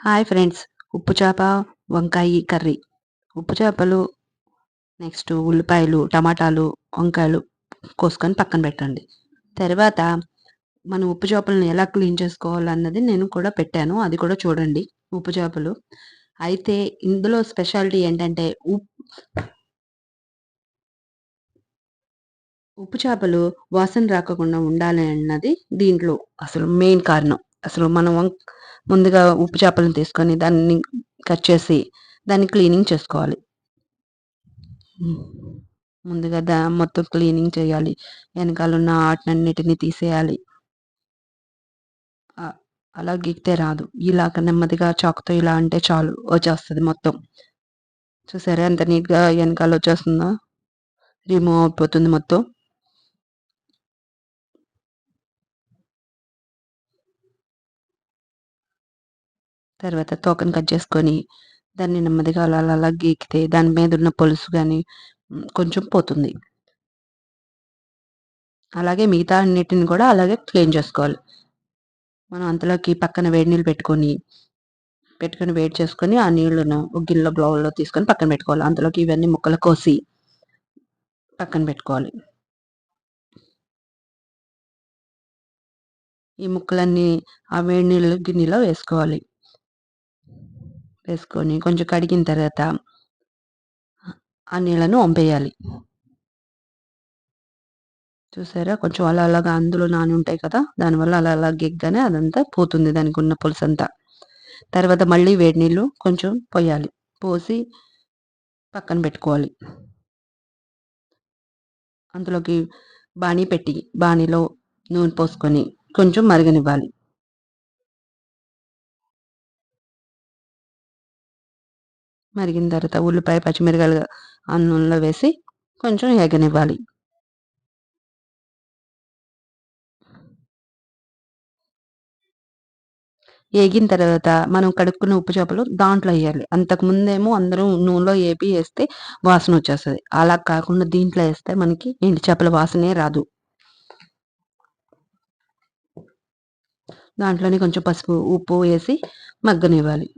Hi friends ఉప్పు చేప వంకాయ కర్రీ. ఉప్పు చేపలు నెక్స్ట్ ఉల్లిపాయలు టమాటాలు వంకాయలు కోసుకొని పక్కన పెట్టండి. తర్వాత మనం ఉప్పు చేపలను ఎలా క్లీన్ చేసుకోవాలన్నది నేను కూడా పెట్టాను అది కూడా చూడండి ఉప్పు చేపలు. అయితే ఇందులో స్పెషాలిటీ ఏంటంటే ఉప్పు ఉప్పు చేపలు వాసన రాకుండా ఉండాలి అన్నది దీంట్లో అసలు మెయిన్ కారణం. అసలు మనం ముందుగా ఉప్పు చేపలను తీసుకొని దాన్ని కట్ చేసి దాన్ని క్లీనింగ్ చేసుకోవాలి. ముందుగా దా మొత్తం క్లీనింగ్ చేయాలి. వెనకాల ఉన్న ఆటనన్నిటిని తీసేయాలి. అలా గీక్తే రాదు. ఇలాగ నెమ్మదిగా చాకుతో ఇలా అంటే చాలు వచ్చేస్తుంది మొత్తం. చూసారా ఎంత నీట్గా వెనకాల వచ్చేస్తుందో? రిమూవ్ అయిపోతుంది మొత్తం. తర్వాత తోకను కట్ చేసుకొని దాన్ని నెమ్మదిగా అలా అలా గీకితే దాని మీద ఉన్న పొలుసు కానీ కొంచెం పోతుంది. అలాగే మిగతా అన్నిటిని కూడా అలాగే క్లీన్ చేసుకోవాలి. మనం అంతలోకి పక్కన వేడి నీళ్ళు పెట్టుకొని పెట్టుకొని వేడి చేసుకొని ఆ నీళ్ళను ఒక గిన్నెలో బ్లౌల్లో తీసుకొని పక్కన పెట్టుకోవాలి. అంతలోకి ఇవన్నీ ముక్కలు కోసి పక్కన పెట్టుకోవాలి. ఈ ముక్కలన్నీ ఆ వేడి నీళ్ళు గిన్నెలో వేసుకోవాలి. వేసుకొని కొంచెం కడిగిన తర్వాత ఆ నీళ్ళను వంపేయాలి. చూసారా? కొంచెం అలా అలాగా అందులో నాని ఉంటాయి కదా? దానివల్ల అలా అలా గిగ్గానే అదంతా పోతుంది దానికి ఉన్న పులుసు అంతా తర్వాత మళ్ళీ వేడి నీళ్ళు కొంచెం పోయాలి. పోసి పక్కన పెట్టుకోవాలి. అందులోకి బాణీ పెట్టి బాణీలో నూనె పోసుకొని కొంచెం మరగనివ్వాలి. మరిగిన తర్వాత ఉల్లిపాయ పచ్చిమిరకాయలు అన్నంలో వేసి కొంచెం ఎగనివ్వాలి ఏగిన తర్వాత మనం కడుక్కున్న ఉప్పు చేపలు దాంట్లో వేయాలి. అంతకు ముందేమో అందరూ నూనెలో ఏపి వేస్తే వాసన వచ్చేస్తుంది. అలా కాకుండా దీంట్లో వేస్తే మనకి ఎండి చేపల వాసనే రాదు. దాంట్లోనే కొంచెం పసుపు ఉప్పు వేసి మగ్గనివ్వాలి.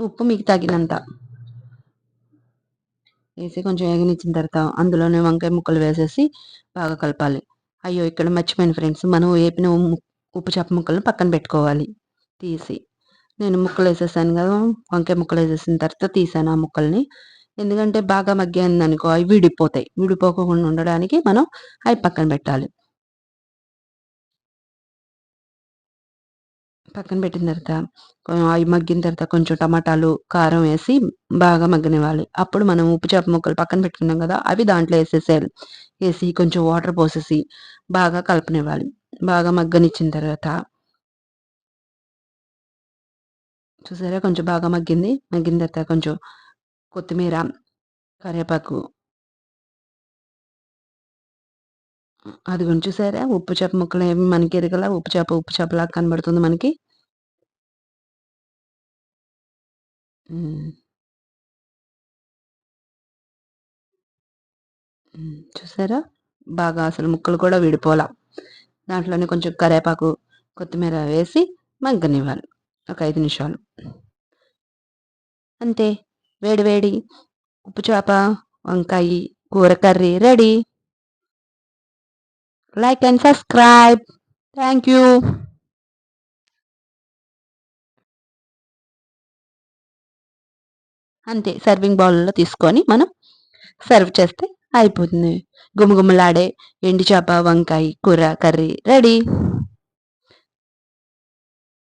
ఉప్పు మీకు తగినంత. వేసి కొంచెం వేగనిచ్చిన తర్వాత అందులోనే వంకాయ ముక్కలు వేసేసి బాగా కలపాలి. అయ్యో ఇక్కడ మర్చిపోయిన ఫ్రెండ్స్. మనం వేపిన ఉప్పు చేప ముక్కలను పక్కన పెట్టుకోవాలి. తీసి. నేను ముక్కలు వేసేసాను కదా వంకాయ ముక్కలు వేసేసిన తర్వాత తీసాను ఆ ముక్కల్ని. ఎందుకంటే బాగా మగ్గింది అనుకో అవి విడిపోతాయి. విడిపోకుండా ఉండడానికి మనం అవి పక్కన పెట్టాలి. పక్కన పెట్టిన తర్వాత అవి మగ్గిన తర్వాత కొంచెం టమాటాలు కారం వేసి బాగా మగ్గనివ్వాలి. అప్పుడు మనం ఉప్పు చేప ముక్కలు పక్కన పెట్టుకున్నాం కదా అవి దాంట్లో వేసేసేయాలి. వేసి కొంచెం వాటర్ పోసేసి బాగా కలపనివ్వాలి. బాగా మగ్గనిచ్చిన తర్వాత చూసారా కొంచెం బాగా మగ్గింది. మగ్గిన తర్వాత కొంచెం కొత్తిమీర కరివేపాకు అది కొంచెం చూసారా ఉప్పు చేప ముక్కలు ఏమి మనకి ఎరగల ఉప్పు చేప ఉప్పు చేపలాగా కనబడుతుంది మనకి. Mm. Mm, చూసారా? బాగా అసలు ముక్కలు కూడా విడిపోలా. దాంట్లోనే కొంచెం కరేపాకు కొత్తిమీర వేసి మగ్గనివ్వాలి. ఒక ఐదు నిమిషాలు. అంతే. వేడి వేడి. ఉప్పు చేప వంకాయ కూర curry ready. Like and subscribe. Thank you. అంతే సర్వింగ్ బౌల్లో తీసుకొని మనం సర్వ్ చేస్తే అయిపోతుంది. గుమగుమలాడే ఎండి చేప వంకాయ కూర కర్రీ రెడీ.